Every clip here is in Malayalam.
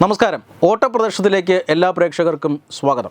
നമസ്കാരം. ഓട്ടപ്രദർശനത്തിലേക്ക് എല്ലാ പ്രേക്ഷകർക്കും സ്വാഗതം.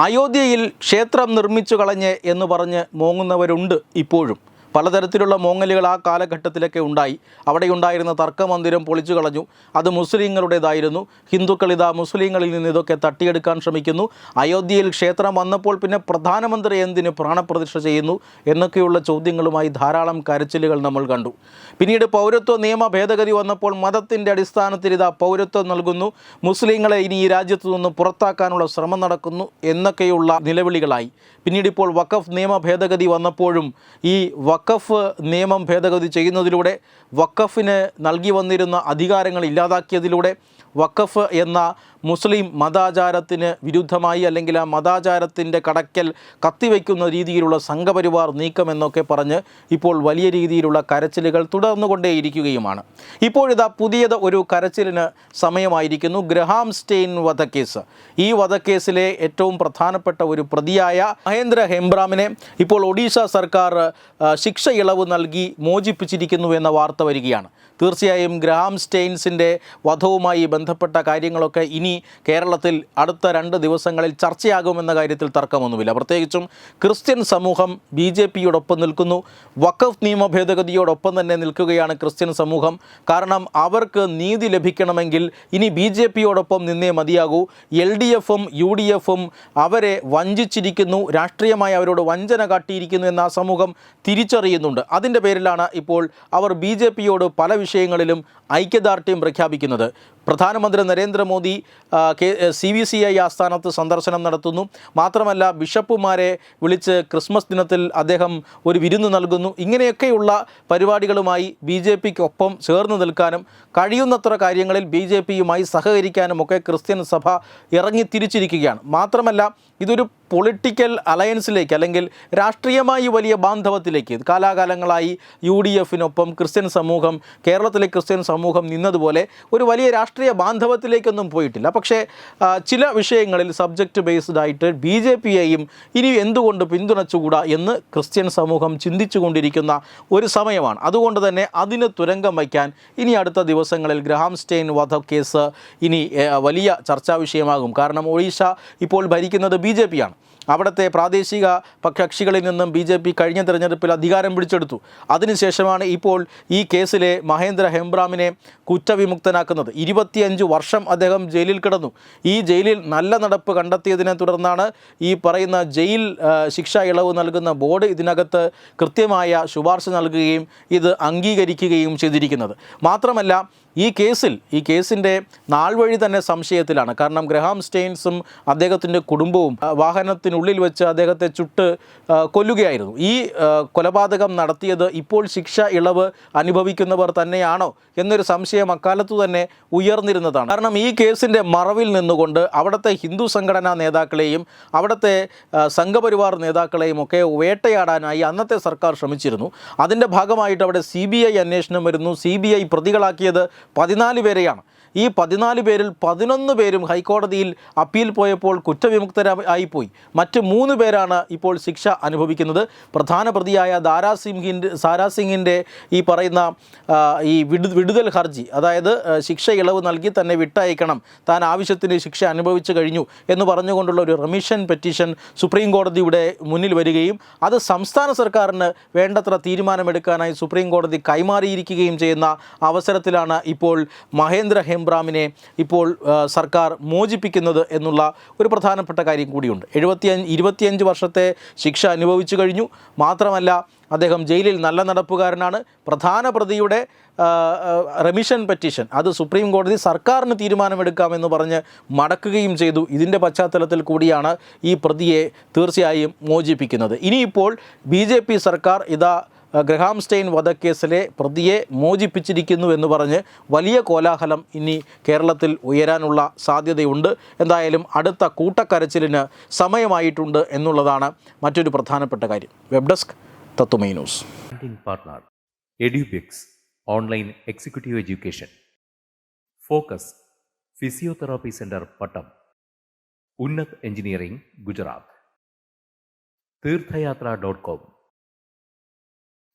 അയോധ്യയിൽ ക്ഷേത്രം നിർമ്മിച്ചു കളഞ്ഞ് എന്ന് പറഞ്ഞ് മോങ്ങുന്നവരുണ്ട് ഇപ്പോഴും. പലതരത്തിലുള്ള മോങ്ങലുകൾ ആ കാലഘട്ടത്തിലൊക്കെ ഉണ്ടായി. അവിടെ ഉണ്ടായിരുന്ന തർക്കമന്ദിരം പൊളിച്ചു കളഞ്ഞു. അത് മുസ്ലിങ്ങളുടേതായിരുന്നു. ഹിന്ദുക്കൾ ഇതാ മുസ്ലിങ്ങളിൽ നിന്ന് ഇതൊക്കെ തട്ടിയെടുക്കാൻ ശ്രമിക്കുന്നു. അയോധ്യയിൽ ക്ഷേത്രം വന്നപ്പോൾ പിന്നെ പ്രധാനമന്ത്രി എന്തിന് പ്രാണപ്രതിഷ്ഠ ചെയ്യുന്നു എന്നൊക്കെയുള്ള ചോദ്യങ്ങളുമായി ധാരാളം കരച്ചിലുകൾ നമ്മൾ കണ്ടു. പിന്നീട് പൗരത്വ നിയമ ഭേദഗതി വന്നപ്പോൾ മതത്തിന്റെ അടിസ്ഥാനത്തിൽ ഇതാ പൗരത്വം നൽകുന്നു. മുസ്ലിങ്ങളെ ഇനി ഈ രാജ്യത്തു നിന്ന് പുറത്താക്കാനുള്ള ശ്രമം നടക്കുന്നു എന്നൊക്കെയുള്ള നിലവിളികളായി. പിന്നീട് ഇപ്പോൾ വഖഫ് നിയമ ഭേദഗതി വന്നപ്പോഴും ഈ നിയമം ഭേദഗതി ചെയ്യുന്നതിലൂടെ വക്കഫിന് നൽകി വന്നിരുന്ന അധികാരങ്ങൾ ഇല്ലാതാക്കിയതിലൂടെ വക്കഫ് എന്ന മുസ്ലിം മതാചാരത്തിന് വിരുദ്ധമായി അല്ലെങ്കിൽ ആ മതാചാരത്തിന്റെ കടക്കൽ കത്തിവെക്കുന്ന രീതിയിലുള്ള സംഘപരിവാർ നീക്കമെന്നൊക്കെ പറഞ്ഞ് ഇപ്പോൾ വലിയ രീതിയിലുള്ള കരച്ചിലുകൾ തുടർന്നുകൊണ്ടേയിരിക്കുകയുമാണ്. ഇപ്പോഴിതാ പുതിയത് ഒരു കരച്ചിലിന് സമയമായിരിക്കുന്നു. Graham stain വധക്കേസ്. ഈ വധക്കേസിലെ ഏറ്റവും പ്രധാനപ്പെട്ട ഒരു പ്രതിയായ മഹേന്ദ്ര ഹെംബ്രാമിനെ ഇപ്പോൾ ഒഡീഷ സർക്കാർ ശിക്ഷ ഇളവ് നൽകി മോചിപ്പിച്ചിരിക്കുന്നു എന്ന വാർത്ത വരികയാണ്. തീർച്ചയായും ഗ്രഹാം സ്റ്റെയിൻസിന്റെ വധവുമായി ബന്ധപ്പെട്ട കാര്യങ്ങളൊക്കെ ഇനി കേരളത്തിൽ അടുത്ത രണ്ട് ദിവസങ്ങളിൽ ചർച്ചയാകുമെന്ന കാര്യത്തിൽ തർക്കമൊന്നുമില്ല. പ്രത്യേകിച്ചും ക്രിസ്ത്യൻ സമൂഹം ബി ജെ പിയോടൊപ്പം നിൽക്കുന്നു. വഖഫ് നിയമ ഭേദഗതിയോടൊപ്പം തന്നെ നിൽക്കുകയാണ് ക്രിസ്ത്യൻ സമൂഹം. കാരണം അവർക്ക് നീതി ലഭിക്കണമെങ്കിൽ ഇനി ബി ജെ പിയോടൊപ്പം നിന്നേ മതിയാകൂ. എൽ ഡി എഫും യു ഡി എഫും അവരെ വഞ്ചിച്ചിരിക്കുന്നു. രാഷ്ട്രീയമായി അവരോട് വഞ്ചന കാട്ടിയിരിക്കുന്നു എന്ന് ആ സമൂഹം തിരിച്ചറിയുന്നുണ്ട്. അതിന്റെ പേരിലാണ് ഇപ്പോൾ അവർ ബി ജെ പിയോട് പല വിഷയങ്ങളിലും ഐക്യദാർഢ്യം പ്രഖ്യാപിക്കുന്നത്. പ്രധാനമന്ത്രി Narendra Modi C B C I ആസ്ഥാനത്ത് സന്ദർശനം നടത്തുന്നു. മാത്രമല്ല ബിഷപ്പുമാരെ വിളിച്ച് ക്രിസ്മസ് ദിനത്തിൽ അദ്ദേഹം ഒരു വിരുന്ന് നൽകുന്നു. ഇങ്ങനെയൊക്കെയുള്ള പരിപാടികളുമായി ബി ജെ പിക്കൊപ്പം ചേർന്ന് നിൽക്കാനും കഴിയുന്നത്ര കാര്യങ്ങളിൽ ബി ജെ പിയുമായി സഹകരിക്കാനും ഒക്കെ ക്രിസ്ത്യൻ സഭ ഇറങ്ങി തിരിച്ചിരിക്കുകയാണ്. മാത്രമല്ല ഇതൊരു പൊളിറ്റിക്കൽ അലയൻസിലേക്ക് അല്ലെങ്കിൽ രാഷ്ട്രീയമായി വലിയ ബാന്ധവത്തിലേക്ക് കാലാകാലങ്ങളായി യു ഡി എഫിനൊപ്പം ക്രിസ്ത്യൻ സമൂഹം കേരളത്തിലെ ക്രിസ്ത്യൻ സമൂഹം നിന്നതുപോലെ ഒരു വലിയ രാഷ്ട്രീയ ബാന്ധവത്തിലേക്കൊന്നും പോയിട്ടില്ല. പക്ഷേ ചില വിഷയങ്ങളിൽ സബ്ജക്റ്റ് ബേസ്ഡ് ആയിട്ട് ബി ജെ പിയെയും ഇനി എന്തുകൊണ്ട് പിന്തുണച്ചുകൂടാ എന്ന് ക്രിസ്ത്യൻ സമൂഹം ചിന്തിച്ചു കൊണ്ടിരിക്കുന്ന ഒരു സമയമാണ്. അതുകൊണ്ട് തന്നെ അതിന് തുരങ്കം വയ്ക്കാൻ ഇനി അടുത്ത ദിവസങ്ങളിൽ ഗ്രഹാം സ്റ്റെയിൻ വധ കേസ് ഇനി വലിയ ചർച്ചാ വിഷയമാകും. കാരണം ഒഡീഷ ഇപ്പോൾ ഭരിക്കുന്നത് ബി ജെ പിയാണ് അവിടുത്തെ പ്രാദേശിക കക്ഷികളിൽ നിന്നും ബി ജെ പി കഴിഞ്ഞ തെരഞ്ഞെടുപ്പിൽ അധികാരം പിടിച്ചെടുത്തു. അതിനുശേഷമാണ് ഇപ്പോൾ ഈ കേസിലെ മഹേന്ദ്ര ഹെംബ്രാമിനെ കുറ്റവിമുക്തനാക്കുന്നത്. ഇരുപത്തിയഞ്ച് വർഷം അദ്ദേഹം ജയിലിൽ കിടന്നു. ഈ ജയിലിൽ നല്ല നടപ്പ് കണ്ടെത്തിയതിനെ തുടർന്നാണ് ഈ പറയുന്ന ജയിൽ ശിക്ഷ ഇളവ് നൽകുന്ന ബോർഡ് ഇതിനകത്ത് കൃത്യമായ ശുപാർശ നൽകുകയും ഇത് അംഗീകരിക്കുകയും ചെയ്തിരിക്കുന്നത്. മാത്രമല്ല ഈ കേസിൽ ഈ കേസിന്റെ നാൾ വഴി തന്നെ സംശയത്തിലാണ്. കാരണം ഗ്രഹാം സ്റ്റെയിൻസും അദ്ദേഹത്തിന്റെ കുടുംബവും വാഹനത്തിനുള്ളിൽ വെച്ച് അദ്ദേഹത്തെ ചുട്ട് കൊല്ലുകയായിരുന്നു. ഈ കൊലപാതകം നടത്തിയത് ഇപ്പോൾ ശിക്ഷ ഇളവ് അനുഭവിക്കുന്നവർ തന്നെയാണോ എന്നൊരു സംശയം അക്കാലത്തു തന്നെ ഉയർന്നിരുന്നതാണ്. കാരണം ഈ കേസിന്റെ മറവിൽ നിന്നുകൊണ്ട് അവിടുത്തെ ഹിന്ദു സംഘടനാ നേതാക്കളെയും അവിടുത്തെ സംഘപരിവാർ നേതാക്കളെയും ഒക്കെ വേട്ടയാടാനായി അന്നത്തെ സർക്കാർ ശ്രമിച്ചിരുന്നു. അതിന്റെ ഭാഗമായിട്ട് അവിടെ സി ബി ഐ അന്വേഷണം വരുന്നു. സി ബി ഐ പ്രതികളാക്കിയത് പതിനാല് പേരെയാണ്. ഈ പതിനാല് പേരിൽ പതിനൊന്ന് പേരും ഹൈക്കോടതിയിൽ അപ്പീൽ പോയപ്പോൾ കുറ്റവിമുക്തരായി പോയി. മറ്റ് മൂന്ന് പേരാണ് ഇപ്പോൾ ശിക്ഷ അനുഭവിക്കുന്നത്. പ്രധാന പ്രതിയായ ദാരാ സിംഗിന്റെ ഈ പറയുന്ന ഈ വിടു വിടുതൽ ഹർജി അതായത് ശിക്ഷ ഇളവ് നൽകി തന്നെ വിട്ടയക്കണം. താൻ ആവശ്യത്തിന് ശിക്ഷ അനുഭവിച്ചു കഴിഞ്ഞു എന്ന് പറഞ്ഞുകൊണ്ടുള്ള ഒരു റെമിഷൻ പെറ്റീഷൻ സുപ്രീം കോടതിയുടെ മുന്നിൽ വരികയും അത് സംസ്ഥാന സർക്കാരിന് വേണ്ടത്ര തീരുമാനമെടുക്കാനായി സുപ്രീം കോടതി കൈമാറിയിരിക്കുകയും ചെയ്യുന്ന അവസരത്തിലാണ് ഇപ്പോൾ മഹേന്ദ്ര ഹെംബ്രാമിനെ ഇപ്പോൾ സർക്കാർ മോചിപ്പിക്കുന്നത് എന്നുള്ള ഒരു പ്രധാനപ്പെട്ട കാര്യം കൂടിയുണ്ട്. എഴുപത്തിയഞ്ച് ഇരുപത്തിയഞ്ച് വർഷത്തെ ശിക്ഷ അനുഭവിച്ചു കഴിഞ്ഞു. മാത്രമല്ല അദ്ദേഹം ജയിലിൽ നല്ല നടപ്പുകാരനാണ്. പ്രധാന പ്രതിയുടെ റെമിഷൻ പെറ്റീഷൻ. അത് സുപ്രീം കോടതി സർക്കാരിന് തീരുമാനമെടുക്കാമെന്ന് പറഞ്ഞ് മടക്കുകയും ചെയ്തു. ഇതിന്റെ പശ്ചാത്തലത്തിൽ കൂടിയാണ് ഈ പ്രതിയെ തീർച്ചയായും മോചിപ്പിക്കുന്നത്. ഇനിയിപ്പോൾ ബി സർക്കാർ ഇതാ ഗ്രഹാം സ്റ്റെയിൻ വധക്കേസിലെ പ്രതിയെ മോചിപ്പിച്ചിരിക്കുന്നു എന്ന് പറഞ്ഞ് വലിയ കോലാഹലം ഇനി കേരളത്തിൽ ഉയരാനുള്ള സാധ്യതയുണ്ട്. എന്തായാലും അടുത്ത കൂട്ടക്കരച്ചിലിന് സമയമായിട്ടുണ്ട് എന്നുള്ളതാണ് മറ്റൊരു പ്രധാനപ്പെട്ട കാര്യം. Web desk Tatwamayi news. Online executive education focus physiotherapy centre Pattom Unnath engineering Gujarat Theerthayatra dot com